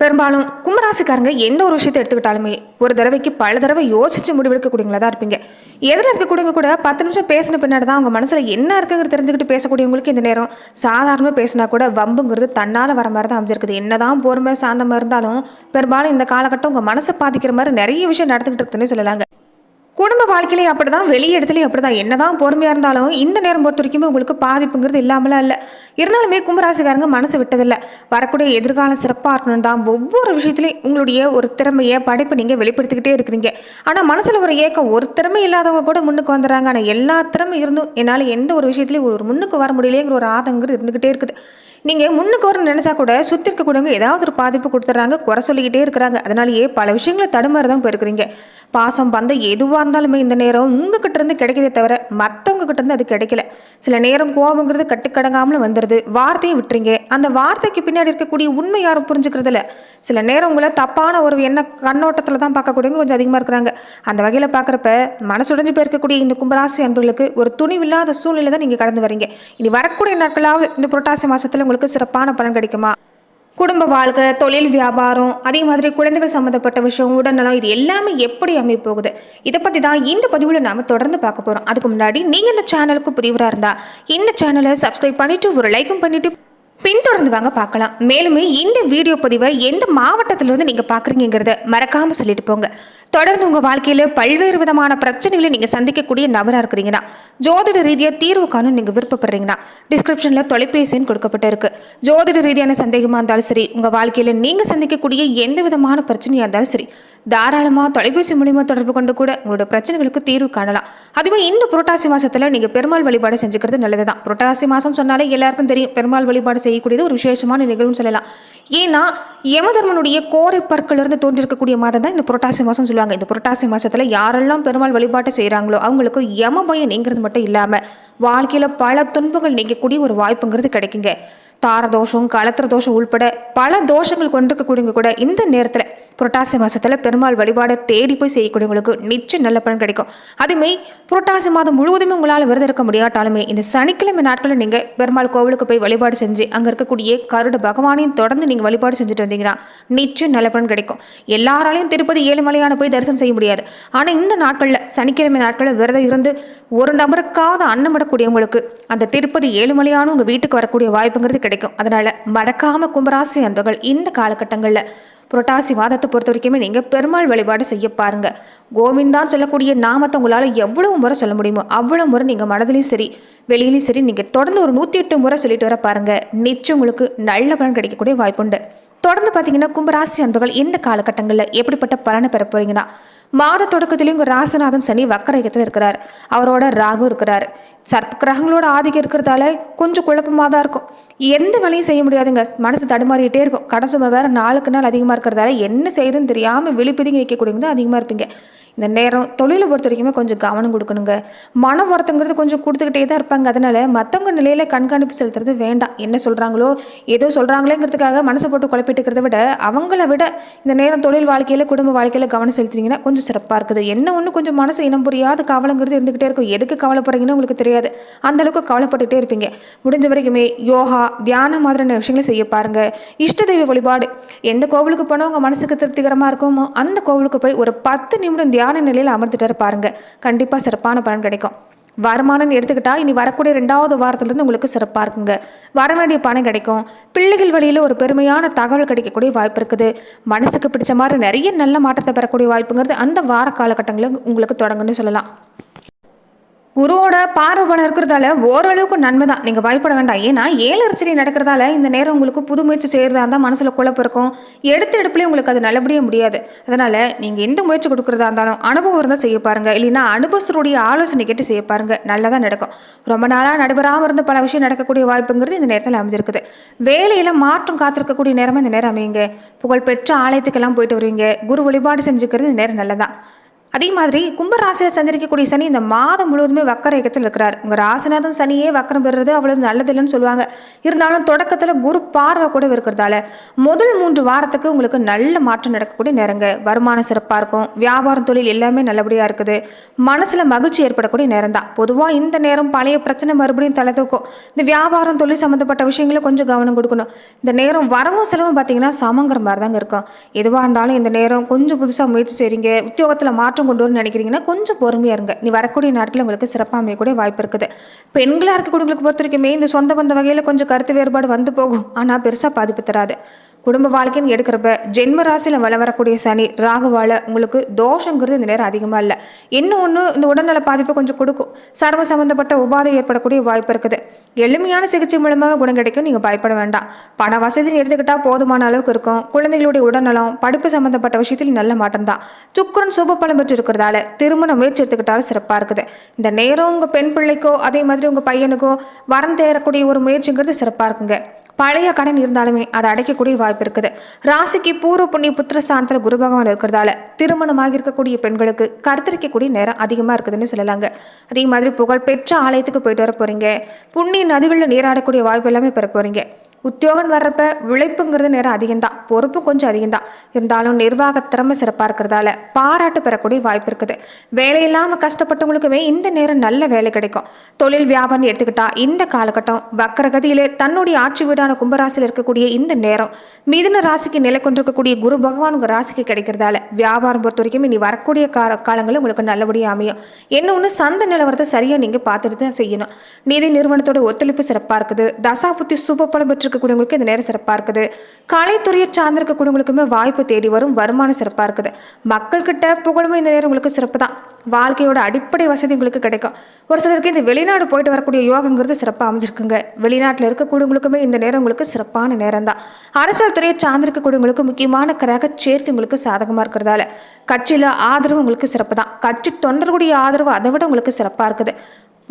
பெரும்பாலும் கும்பராசிக்காரங்க எந்த ஒரு விஷயத்தை எடுத்துக்கிட்டாலுமே ஒரு தடவைக்கு பல தடவை யோசிச்சு முடிவெடுக்கக்கூடியவங்களா தான் இருப்பீங்க. எதில் இருக்கக்கூடியவங்க கூட பத்து நிமிஷம் பேசின பின்னாடி தான் அவங்க மனசில் என்ன இருக்குங்கிறது தெரிஞ்சுக்கிட்டு பேசக்கூடியவங்களுக்கு இந்த நேரம் சாதாரணமாக பேசினா கூட வம்புங்கிறது தன்னால் வர மாதிரி தான் அமைஞ்சிருக்குது. என்னதான் பொறுமை சாந்தமாக இருந்தாலும் பெரும்பாலும் இந்த காலகட்டம் உங்கள் மனசை பாதிக்கிற மாதிரி நிறைய விஷயம் நடந்துக்கிட்டு இருக்குதுன்னு சொல்லலாங்க. குடும்ப வாழ்க்கையிலையும் அப்படி தான் வெளி இடத்துலையும் என்ன என்னதான் பொறுமையாக இருந்தாலும் இந்த நேரம் பொறுத்த வரைக்கும் உங்களுக்கு பாதிப்புங்கிறது இல்லாமலாம் இல்லை. இருந்தாலுமே கும்பராசிக்காரங்க மனசு விட்டதில்லை. வரக்கூடிய எதிர்காலம் சிறப்பாக இருக்கணும் தான். ஒவ்வொரு விஷயத்துலையும் உங்களுடைய ஒரு திறமையை படைப்பை நீங்கள் வெளிப்படுத்திக்கிட்டே இருக்கிறீங்க. ஆனால் மனசில் ஒரு ஏக்கம் ஒரு திறமை இல்லாதவங்க கூட முன்னுக்கு வந்துடுறாங்க. ஆனால் எல்லா திறமை இருந்தும் என்னால் எந்த ஒரு விஷயத்துலையும் ஒரு முன்னுக்கு வர முடியலேங்கிற ஒரு ஆதங்கிறது இருந்துக்கிட்டே இருக்குது. நீங்கள் முன்னுக்கு வரணும்னு நினச்சா கூட சுற்றி இருக்கக்கூடவங்க ஏதாவது ஒரு பாதிப்பு கொடுத்துட்றாங்க குறை சொல்லிக்கிட்டே இருக்கிறாங்க. அதனாலேயே பல விஷயங்களை தடுமாறி தான் போயிருக்கிறீங்க. பாசம் பந்த எதுவாக இருந்தாலுமே இந்த நேரம் உங்ககிட்ட இருந்து கிடைக்கதே தவிர மற்றவங்க கிட்ட இருந்து அது கிடைக்கல. சில நேரம் கோபங்கிறது கட்டுக்கடங்காமல் வந்துடுது வார்த்தையை விட்டுறீங்க. அந்த வார்த்தைக்கு பின்னாடி இருக்கக்கூடிய உண்மை யாரும் புரிஞ்சுக்கிறது இல்லை சில நேரம் உங்களை தப்பான ஒரு எண்ண கண்ணோட்டத்தில் தான் பார்க்கக்கூடியவங்க கொஞ்சம் அதிகமாக இருக்கிறாங்க. அந்த வகையில் பார்க்குறப்ப மனசுடைஞ்சு போயிருக்கக்கூடிய இந்த கும்பராசி அன்பர்களுக்கு ஒரு துணிவில்லாத சூழ்நிலை தான் நீங்கள் கடந்து வரீங்க. இனி வரக்கூடிய நாட்களாவது இந்த புரட்டாசி மாதத்தில் உங்களுக்கு சிறப்பான பலன் கிடைக்குமா? குடும்ப வாழ்க்கை தொழில் வியாபாரம் அதே மாதிரி குழந்தைகள் சம்மந்தப்பட்ட விஷயம் உடல்நலம் இது எல்லாமே எப்படி அமைப்போகுது இதை பற்றி தான் இந்த பதிவில் நாம் தொடர்ந்து பார்க்க போகிறோம் அதுக்கு முன்னாடி நீங்கள் இந்த சேனலுக்கு புதிவராக இருந்தால் இந்த சேனலை சப்ஸ்கிரைப் பண்ணிவிட்டு ஒரு லைக்கும் பண்ணிவிட்டு பின்தொடர்ந்து வாங்க பார்க்கலாம். மேலுமே இந்த வீடியோ பதிவை எந்த மாவட்டத்திலிருந்து நீங்கள் பார்க்குறீங்கிறத மறக்காமல் சொல்லிட்டு போங்க. தொடர்ந்து உங்கள் வாழ்க்கையில் பல்வேறு விதமான பிரச்சனைகளை நீங்கள் சந்திக்கக்கூடிய நபராக இருக்கிறீங்கன்னா ஜோதிட ரீதியாக தீர்வு காணும் நீங்கள் விருப்பப்படுறீங்கன்னா டிஸ்கிரிப்ஷனில் தொலைபேசின்னு கொடுக்கப்பட்டு இருக்கு ஜோதிட ரீதியான சந்தேகமாக இருந்தாலும் சரி உங்கள் வாழ்க்கையில் நீங்கள் சந்திக்கக்கூடிய எந்த விதமான பிரச்சனையாக இருந்தாலும் சரி தாராளமாக தொலைபேசி மூலியமாக தொடர்பு கொண்டு கூட உங்களோட பிரச்சனைகளுக்கு தீர்வு காணலாம். அதுவே இந்த புரட்டாசி மாதத்தில் நீங்கள் பெருமாள் வழிபாடு செஞ்சுக்கிறது நல்லது தான் புரட்டாசி மாதம் சொன்னாலே எல்லாருக்கும் தெரியும் பெருமாள் வழிபாடு செய்யக்கூடியது ஒரு விசேஷமான நிகழ்வுன்னு சொல்லலாம். ஏன்னா யமதர்மனுடைய கோரை பற்களிலிருந்து தோன்றிருக்கக்கூடிய மாதம் தான் இந்த புரட்டாசி மாதம் சொல்லுவாங்க. இந்த புரட்டாசி மாதத்தில் யாரெல்லாம் பெருமாள் வழிபாட்டை செய்கிறாங்களோ அவங்களுக்கு யம பயம் நீங்கிறது மட்டும் இல்லாமல் வாழ்க்கையில் பல துன்பங்கள் நீங்கக்கூடிய ஒரு வாய்ப்புங்கிறது கிடைக்குங்க. தாரதோஷம் கலத்திர தோஷம் உள்பட பல தோஷங்கள் கொண்டிருக்கக்கூடியவங்க கூட இந்த நேரத்தில் புரட்டாசி மாதத்தில் பெருமாள் வழிபாடை தேடி போய் செய்யக்கூடியவங்களுக்கு நிச்சயம் நல்ல பலன் கிடைக்கும். அதுமே புரட்டாசி மாதம் முழுவதுமே உங்களால் விரதம் இருக்க முடியாட்டாலுமே இந்த சனிக்கிழமை நாட்களில் நீங்கள் பெருமாள் கோவிலுக்கு போய் வழிபாடு செஞ்சு அங்கே இருக்கக்கூடிய கருட பகவானையும் தொடர்ந்து நீங்கள் வழிபாடு செஞ்சுட்டு வந்தீங்கன்னா நிச்சயம் நல்ல பலன் கிடைக்கும். எல்லாராலையும் திருப்பதி ஏழுமலையான போய் தரிசனம் செய்ய முடியாது. ஆனால் இந்த நாட்களில் சனிக்கிழமை நாட்களில் விரதம் இருந்து ஒரு நபருக்காவது அன்னமிடக்கூடியவங்களுக்கு அந்த திருப்பதி ஏழுமலையான உங்கள் வீட்டுக்கு வரக்கூடிய வாய்ப்புங்கிறது கிடைக்கும். அதனால் மறக்காமல் கும்பராசி அன்பர்கள் இந்த காலகட்டங்களில் புரட்டாசி மாதத்தை பொறுத்த வரைக்குமே நீங்கள் பெருமாள் வழிபாடு செய்ய பாருங்கள் கோவிந்தான் சொல்லக்கூடிய நாமத்தை உங்களால் எவ்வளவு முறை சொல்ல முடியுமோ அவ்வளோ முறை நீங்கள் மனதிலையும் சரி வெளியிலையும் சரி நீங்கள் தொடர்ந்து ஒரு நூற்றி எட்டு முறை சொல்லிட்டு வர பாருங்கள் நிச்சயம் உங்களுக்கு நல்ல பலன் கிடைக்கக்கூடிய வாய்ப்புண்டு. தொடர்ந்து பார்த்தீங்கன்னா கும்பராசி அன்பர்கள் இந்த காலகட்டங்களில் எப்படிப்பட்ட பலனை பெற போகிறீங்கன்னா மாத தொடக்கத்திலையும் இங்கே ராசநாதன் சனி வக்கரகத்தில் இருக்கிறார். அவரோட ராகு இருக்கிறார். சர்ப்ப கிரகங்களோட ஆதிக்கம் இருக்கிறதால கொஞ்சம் குழப்பமாக தான் இருக்கும். எந்த வேலையும் செய்ய முடியாதுங்க. மனசு தடுமாறிட்டே இருக்கும். கடன் சுமை வேறு நாளுக்கு நாள் அதிகமாக இருக்கிறதால என்ன செய்யுதுன்னு தெரியாமல் விழிப்புதிங்க நிற்கக்கூடியவங்க அதிகமாக இருப்பீங்க. இந்த நேரம் தொழிலை பொறுத்த வரைக்குமே கொஞ்சம் கவனம் கொடுக்கணுங்க. மன வருத்தங்கிறது கொஞ்சம் கொடுத்துக்கிட்டே தான் இருப்பாங்க. அதனால் மற்றவங்க நிலையில் கண்காணிப்பு செலுத்துறது வேண்டாம். என்ன சொல்கிறாங்களோ ஏதோ சொல்கிறாங்களேங்கிறதுக்காக மனசை போட்டு குழப்பிட்டு இருக்கிறத விட அவங்கள விட இந்த நேரம் தொழில் வாழ்க்கையில் குடும்ப வாழ்க்கையில் கவனம் செலுத்துறீங்கன்னா கொஞ்சம் சிறப்பாக இருக்குது. என்ன ஒன்று கொஞ்சம் மனசு இனம் புரியாத கவலைங்கிறது இருந்துக்கிட்டே இருக்கும். எதுக்கு கவலைப்படுறீங்கன்னு உங்களுக்கு தெரியாது. அந்த அளவுக்கு இருப்பீங்க. முடிஞ்ச வரைக்குமே யோகா தியானம் மாதிரியான விஷயங்களை செய்ய பாருங்க. இஷ்ட தெய்வ வழிபாடு. எந்த கோவிலுக்கு போனால் உங்கள் மனசுக்கு திருப்திகரமாக இருக்குமோ? அந்த கோவிலுக்கு போய் ஒரு பத்து நிமிடம் தியான நிலையில் அமர்ந்துட்டு பாருங்க. கண்டிப்பாக சிறப்பான பலன் கிடைக்கும். வருமானம்னு எடுத்துக்கிட்டால் இனி வரக்கூடிய ரெண்டாவது வாரத்துலேருந்து உங்களுக்கு சிறப்பாக இருக்குங்க. வர வேண்டிய பணம் கிடைக்கும். பிள்ளைகள் வழியில் ஒரு பெருமையான தகவல் கிடைக்கக்கூடிய வாய்ப்பு இருக்குது. மனசுக்கு பிடிச்ச மாதிரி நிறைய நல்ல மாற்றத்தை பெறக்கூடிய வாய்ப்புங்கிறது அந்த வார காலகட்டங்களில் உங்களுக்கு தொடங்குன்னு சொல்லலாம். குருவோட பார்வை இருக்கிறதால ஓரளவுக்கு நன்மை தான் நீங்கள் பயப்பட வேண்டாம். ஏன்னா ஏழு நடக்கிறதால இந்த நேரம் உங்களுக்கு புது முயற்சி செய்கிறதா இருந்தால் மனசில் குழப்பம் இருக்கும். எடுத்த எடுப்புலேயே உங்களுக்கு அது நல்லபடியாக முடியாது. அதனால் நீங்கள் எந்த முயற்சி கொடுக்குறதா இருந்தாலும் அனுபவம் இருந்தால் செய்ய பாருங்கள் இல்லைன்னா அனுபவஸ்தருடைய ஆலோசனை கேட்டு செய்ய பாருங்கள் நல்லதாக நடக்கும். ரொம்ப நாளாக நடைபெறாமல் இருந்த பல விஷயம் நடக்கக்கூடிய வாய்ப்புங்கிறது இந்த நேரத்தில் அமைஞ்சிருக்குது. வேலையில் மாற்றம் காத்திருக்கக்கூடிய நேரமாக இந்த நேரம் அமையுங்க. புகழ்பெற்ற ஆலயத்துக்கெல்லாம் போயிட்டு வருவீங்க. குரு வழிபாடு செஞ்சுக்கிறது இந்த நேரம் நல்லதான் அதே மாதிரி கும்ப சந்திரிக்கக்கூடிய சனி இந்த மாதம் முழுவதுமே வக்கர இயக்கத்தில் இருக்கிறார். உங்கள் ராசிநாதன் சனியே வக்கரம் பெறுறது அவ்வளவு நல்லதில்லைன்னு சொல்லுவாங்க. இருந்தாலும் தொடக்கத்தில் குரு பார்வை கூட இருக்கிறதால முதல் மூன்று வாரத்துக்கு உங்களுக்கு நல்ல மாற்றம் நடக்கக்கூடிய நேரங்க. வருமானம் சிறப்பாக இருக்கும். வியாபாரம் தொழில் எல்லாமே நல்லபடியாக இருக்குது. மனசில் மகிழ்ச்சி ஏற்படக்கூடிய நேரம் தான் பொதுவாக இந்த நேரம் பழைய பிரச்சனை மறுபடியும் தலை தூக்கும். இந்த வியாபாரம் தொழில் சம்மந்தப்பட்ட விஷயங்களை கொஞ்சம் கவனம் கொடுக்கணும். இந்த நேரம் வரவும் செலவும் பார்த்தீங்கன்னா சமங்கிற மாதிரி தாங்க இருக்கும். எதுவாக இருந்தாலும் இந்த நேரம் கொஞ்சம் புதுசாக முயற்சி செய்றீங்க. உத்தியோகத்தில் மாற்றம் கொண்டு வரணும்னு நினைக்கிறீங்கன்னா கொஞ்சம் பொறுமையாக இருங்க. நீ வரக்கூடிய நாட்களில் உங்களுக்கு சிறப்பாக அமையக்கூடிய வாய்ப்பு இருக்குது. பெண்களாக இருக்கக்கூடியவங்களுக்கு பொறுத்த வரைக்குமே இந்த சொந்த பந்த வகையில் கொஞ்சம் கருத்து வேறுபாடு வந்து போகும். ஆனால் பெருசாக பாதிப்பு தராது. குடும்ப வாழ்க்கைன்னு எடுக்கிறப்ப ஜென்ம ராசியில் வள வரக்கூடிய சனி ராகுவால் உங்களுக்கு தோஷங்கிறது இந்த நேரம் அதிகமாக இல்லை. இன்னும் ஒன்று இந்த உடல்நல பாதிப்பை கொஞ்சம் கொடுக்கும். சர்வ சம்மந்தப்பட்ட உபாதை ஏற்படக்கூடிய வாய்ப்பு இருக்குது. எளிமையான சிகிச்சை மூலமாக குணம் கிடைக்கும். நீங்கள் பயப்பட வேண்டாம். பண வசதின்னு எடுத்துக்கிட்டால் போதுமான அளவுக்கு இருக்கும். குழந்தைகளுடைய உடல்நலம் படிப்பு சம்மந்தப்பட்ட விஷயத்தில் நல்ல மாற்றம் தான். சுக்கரன் சுப பலம் பெற்று இருக்கிறதால திருமண முயற்சி எடுத்துக்கிட்டாலும் சிறப்பாக இருக்குது. இந்த நேரம் உங்கள் பெண் பிள்ளைக்கோ அதே மாதிரி உங்கள் பையனுக்கோ வரம் தேரக்கூடிய ஒரு முயற்சிங்கிறது சிறப்பாக இருக்குங்க. பழைய கடன் இருந்தாலுமே அதை அடைக்கக்கூடிய வாய்ப்பு இருக்குது. ராசிக்கு பூர்வ புண்ணிய புத்திரஸ்தானத்தில் குரு பகவான் இருக்கிறதால திருமணமாக இருக்கக்கூடிய பெண்களுக்கு கருத்தரிக்கக்கூடிய நேரம் அதிகமாக இருக்குதுன்னு சொல்லலாங்க. அதே மாதிரி புகழ்பெற்ற ஆலயத்துக்கு போயிட்டு வர போறீங்க. புண்ணிய நதிகளில் நீராடக்கூடிய வாய்ப்பு எல்லாமே பெற போறீங்க. உத்தியோகம் வர்றப்ப உழைப்புங்கிறது நேரம் அதிகம்தான். பொறுப்பு கொஞ்சம் அதிகம்தான். இருந்தாலும் நிர்வாக திறமை சிறப்பாக இருக்கிறதால பாராட்டு பெறக்கூடிய வாய்ப்பு இருக்குது. வேலை இல்லாமல் கஷ்டப்பட்டவங்களுக்குமே இந்த நேரம் நல்ல வேலை கிடைக்கும். தொழில் வியாபாரம் எடுத்துக்கிட்டா இந்த காலகட்டம் வக்கரகதியிலே தன்னுடைய ஆட்சி வீடான கும்பராசியில் இருக்கக்கூடிய இந்த நேரம். மிதுன ராசிக்கு நிலை கொண்டிருக்கக்கூடிய குரு பகவான் உங்கள் ராசிக்கு கிடைக்கிறதால வியாபாரம் பொறுத்த வரைக்கும் இனி வரக்கூடிய கால காலங்களும் உங்களுக்கு நல்லபடியாக அமையும். என்ன ஒன்று சந்தை நிலவரத்தை சரியாக நீங்கள் பார்த்துட்டு தான் செய்யணும். நிதி நிறுவனத்தோட ஒத்துழைப்பு சிறப்பாக இருக்குது. தசாபுத்தி சுப பலம் இருக்கக்கூடியவங்களுக்கு இந்த நேரம் சிறப்பாக இருக்குது. கலைத்துறையை சார்ந்திருக்கக்கூடியவங்களுக்குமே வாய்ப்பு தேடி வரும் வருமானம் சிறப்பாக இருக்குது. மக்கள்கிட்ட புகழுமே இந்த நேரம் உங்களுக்கு சிறப்பு தான் வாழ்க்கையோட அடிப்படை வசதி உங்களுக்கு கிடைக்கும். ஒரு சிலருக்கு இந்த வெளிநாடு போயிட்டு வரக்கூடிய யோகங்கிறது சிறப்பாக அமைஞ்சிருக்குங்க. வெளிநாட்டில் இருக்கக்கூடியவங்களுக்குமே இந்த நேரம் உங்களுக்கு சிறப்பான நேரம் தான் அரசியல் துறையை சார்ந்திருக்கக்கூடியவங்களுக்கு முக்கியமான கிரக சேர்க்கை உங்களுக்கு சாதகமாக இருக்கிறதால கட்சியில் ஆதரவு உங்களுக்கு சிறப்பு தான் கட்சி தொண்டர்களுடைய ஆதரவு அதை விட உங்களுக்கு சிறப்பாக இருக்குது.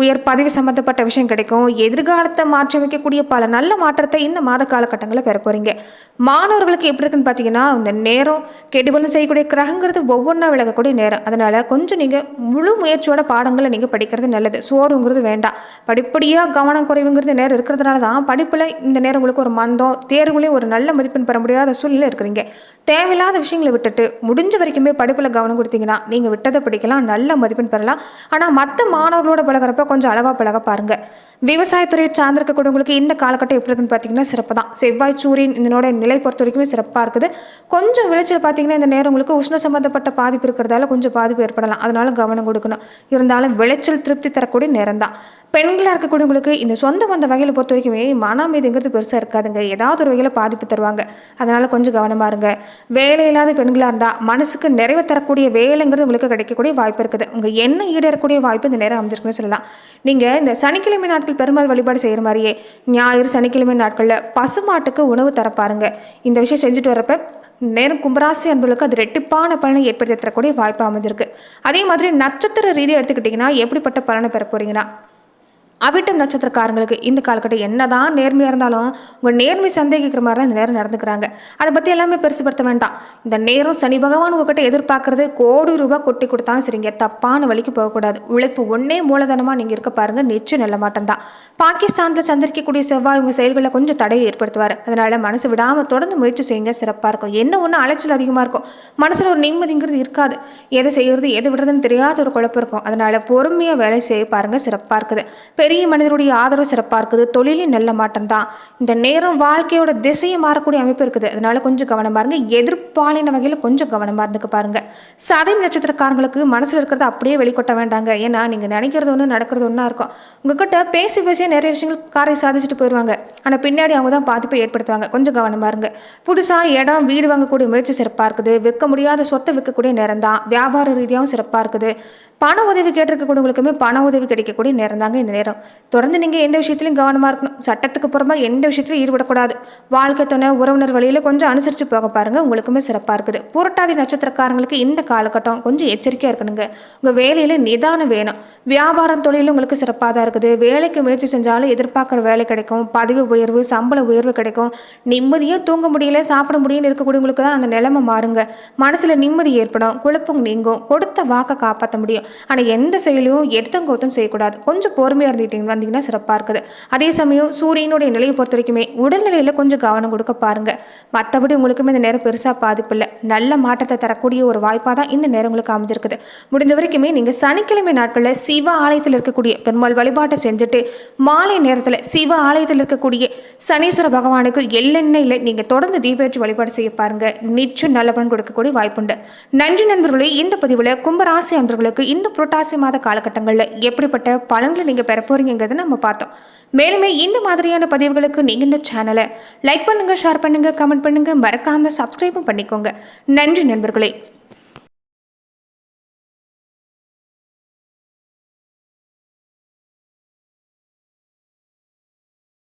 உயர் பதவி சம்மந்தப்பட்ட விஷயம் கிடைக்கும். எதிர்காலத்தை மாற்றி அமைக்கக்கூடிய பல நல்ல மாற்றத்தை இந்த மாத காலகட்டங்களில் பெற போகிறீங்க மாணவர்களுக்கு எப்படி இருக்குன்னு பார்த்தீங்கன்னா இந்த நேரம் கெடுபலும் செய்யக்கூடிய கிரகங்கிறது ஒவ்வொன்றா விலகக்கூடிய நேரம். அதனால் கொஞ்சம் நீங்கள் முழு முயற்சியோட பாடங்களை நீங்கள் படிக்கிறது நல்லது. சோறுங்கிறது வேண்டாம். படிப்படியாக கவனம் குறைவுங்கிறது நேரம் இருக்கிறதுனால தான் படிப்பில் இந்த நேரம் உங்களுக்கு ஒரு மந்தம் தேர்வுலேயும் ஒரு நல்ல மதிப்பெண் பெற முடியாத சூழ்நிலை இருக்கிறீங்க. தேவையில்லாத விஷயங்களை விட்டுட்டு முடிஞ்ச வரைக்குமே படிப்பில் கவனம் கொடுத்தீங்கன்னா நீங்கள் விட்டதை படிக்கலாம் நல்ல மதிப்பெண் பெறலாம். ஆனால் மற்ற மாணவர்களோட பழகிறப்ப கொஞ்சம் அளவாக பழக பாருங்கள் விவசாயத்துறையை சார்ந்திருக்கக்கூடியவங்களுக்கு இந்த காலகட்டம் எப்படி இருக்குன்னு பார்த்தீங்கன்னா சிறப்பு தான். செவ்வாய் சூரியன் இதனோட நிலை பொறுத்த வரைக்குமே சிறப்பாக இருக்குது. கொஞ்சம் விளைச்சல் பார்த்தீங்கன்னா இந்த நேரம் உங்களுக்கு உஷ்ண சம்மந்தப்பட்ட பாதிப்பு இருக்கிறதால கொஞ்சம் பாதிப்பு ஏற்படலாம். அதனால கவனம் கொடுக்கணும். இருந்தாலும் விளைச்சல் திருப்தி தரக்கூடிய நேரம் தான். பெண்களாக இருக்கக்கூடியவங்களுக்கு இந்த சொந்த பந்த வகையில் பொறுத்த வரைக்குமே மன அமைதிங்கிறது பெருசாக இருக்காதுங்க. ஏதாவது ஒரு வகையில் பாதிப்பு தருவாங்க. அதனால் கொஞ்சம் கவனமாக இருங்க. வேலை இல்லாத பெண்களாக இருந்தால் மனசுக்கு நிறைவு தரக்கூடிய வேலைங்கிறது உங்களுக்கு கிடைக்கக்கூடிய வாய்ப்பு இருக்குது. உங்கள் எண்ணம் ஈடேறக்கூடிய வாய்ப்பு இந்த நேரம் அமைஞ்சிருக்குன்னு சொல்லலாம். நீங்கள் இந்த சனிக்கிழமை நாட்கள் பெருமாள் வழிபாடு செய்கிற மாதிரியே ஞாயிறு சனிக்கிழமை நாட்களில் பசுமாட்டுக்கு உணவு தர பாருங்க. இந்த விஷயம் செஞ்சுட்டு வரப்ப நேரம் கும்பராசி அன்புகளுக்கு அது ரெட்டிப்பான பலனை ஏற்படுத்தி தரக்கூடிய வாய்ப்பு அமைஞ்சிருக்கு. அதே மாதிரி நட்சத்திர ரீதியாக எடுத்துக்கிட்டிங்கன்னா எப்படிப்பட்ட பலனை பெற போகிறீங்கன்னா அவிட்டம் நட்சத்திரக்காரங்களுக்கு இந்த காலகட்டம் என்னதான் நேர்மையாக இருந்தாலும் உங்கள் நேர்மை சந்தேகிக்கிற மாதிரி தான் இந்த நேரம் நடந்துக்கிறாங்க. அதை பற்றி எல்லாமே பெருசுப்படுத்த வேண்டாம். இந்த நேரம் சனி பகவான் உங்ககிட்ட எதிர்பார்க்கறது கோடி ரூபாய் கொட்டி கொடுத்தாலும் சரிங்க. தப்பான வழிக்கு போகக்கூடாது. உழைப்பு ஒன்றே மூலதனமாக நீங்கள் இருக்க பாருங்கள் நிச்சயம் நல்ல மாட்டம் தான் பாகிஸ்தானில் சந்திரிக்கக்கூடிய செவ்வாய் உங்கள் செயல்களில் கொஞ்சம் தடையை ஏற்படுத்துவார். அதனால் மனசு விடாமல் தொடர்ந்து முயற்சி செய்யுங்க. சிறப்பாக இருக்கும். என்ன ஒன்று அலைச்சல் அதிகமாக இருக்கும். மனசில் ஒரு நிம்மதிங்கிறது இருக்காது. எதை செய்கிறது எதை விடுறதுன்னு தெரியாத ஒரு குழப்பம் இருக்கும். அதனால் பொறுமையாக வேலை செய்ய பாருங்க. சிறப்பாக இருக்குது. பெரிய மனிதருடைய ஆதரவு சிறப்பாக இருக்குது. தொழிலின் நல்ல மாற்றம்தான் இந்த நேரம் வாழ்க்கையோட திசையை மாறக்கூடிய அமைப்பு இருக்குது. அதனால கொஞ்சம் கவனமாக இருங்க. எதிர்ப்பாலின வகையில் கொஞ்சம் கவனமாக இருந்துக்க பாருங்க. சதயம் நட்சத்திரக்காரங்களுக்கு மனசில் இருக்கிறத அப்படியே வெளிக்கொட்ட வேண்டாங்க. ஏன்னா நீங்கள் நினைக்கிறது ஒன்று நடக்கிறது ஒன்றா இருக்கும். உங்ககிட்ட பேசி பேசியே நிறைய விஷயங்கள் காரை சாதிச்சுட்டு போயிடுவாங்க ஆனால் பின்னாடி அவங்க தான் பாதிப்பை ஏற்படுத்துவாங்க. கொஞ்சம் கவனமாக இருங்க. புதுசாக இடம் வீடு வாங்கக்கூடிய முயற்சி சிறப்பாக இருக்குது. விற்க முடியாத சொத்தை விற்கக்கூடிய நேரம் தான். வியாபார ரீதியாகவும் சிறப்பாக இருக்குது. பண உதவி கேட்டிருக்கக்கூடியவங்களுக்குமே பண உதவி கிடைக்கக்கூடிய நேரம் தாங்க இந்த நேரம். தொடர்ந்து நீங்கள் எந்த விஷயத்திலையும் கவனமாக இருக்கணும். சட்டத்துக்கு புறமா எந்த விஷயத்திலும் ஈடுபடக்கூடாது. வாழ்க்கை துணை உறவினர் வழியில் கொஞ்சம் அனுசரித்து போக பாருங்கள் உங்களுக்குமே சிறப்பாக இருக்குது. புரட்டாதி நட்சத்திரக்காரங்களுக்கு இந்த காலகட்டம் கொஞ்சம் எச்சரிக்கையாக இருக்கணுங்க. உங்கள் வேலையில் நிதானம் வேணும். வியாபாரம் தொழிலும் உங்களுக்கு சிறப்பாக தான் இருக்குது. வேலைக்கு முயற்சி செஞ்சாலும் எதிர்பார்க்குற வேலை கிடைக்கும். பதவி உயர்வு சம்பள உயர்வு கிடைக்கும். நிம்மதியாக தூங்க முடியல சாப்பிட முடியல இருக்கக்கூடியவங்களுக்கு தான் அந்த நிலைமை மாறுங்க. மனசில் நிம்மதி ஏற்படும். குழப்பம் நீங்கும். கொடுத்த வாக்கை காப்பாற்ற முடியும். ஆனால் எந்த செயலையும் எடுத்தங்கோட்டம் செய்யக்கூடாது. கொஞ்சம் பொறுமையாக இருந்துட்டீங்க வந்தீங்கன்னா சிறப்பாக இருக்குது. அதே சமயம் சூரியனுடைய நிலையை பொறுத்த வரைக்குமே உடல்நிலையில் கொஞ்சம் கவனம் கொடுக்க பாருங்கள் மற்றபடி உங்களுக்குமே இந்த நேரம் பெருசாக பாதிப்பு இல்லை நல்ல மாற்றத்தை தரக்கூடிய ஒரு வாய்ப்பாக தான் இந்த நேரம் உங்களுக்கு அமைஞ்சிருக்குது. முடிஞ்ச வரைக்குமே நீங்கள் சனிக்கிழமை நாட்களில் சிவ ஆலயத்தில் இருக்கக்கூடிய பெருமாள் வழிபாட்டை செஞ்சுட்டு மாலை நேரத்தில் சிவ ஆலயத்தில் இருக்கக்கூடிய சனீஸ்வர பகவானுக்கு எள்ளெண்ணெயில் நீங்கள் தொடர்ந்து தீபேற்றி வழிபாடு செய்ய பாருங்கள் நிச்சயம் நல்ல பலன் கொடுக்கக்கூடிய வாய்ப்புண்டு. நன்றி நண்பர்களே இந்த பதிவில் கும்பராசி அன்பர்களுக்கு இந்த புரட்டாசி மாத காலகட்டங்களில் எப்படிப்பட்ட பலன்களை நீங்கள் பெறப்போ போறீங்கிறத நம்ம பார்த்தோம். மேலுமே இந்த மாதிரியான பதிவுகளுக்கு நீங்கள் இந்த சேனலை லைக் பண்ணுங்கள் ஷேர் பண்ணுங்கள் கமெண்ட் பண்ணுங்கள் மறக்காமல் சப்ஸ்கிரைபும் பண்ணிக்கோங்க. நன்றி நண்பர்களே.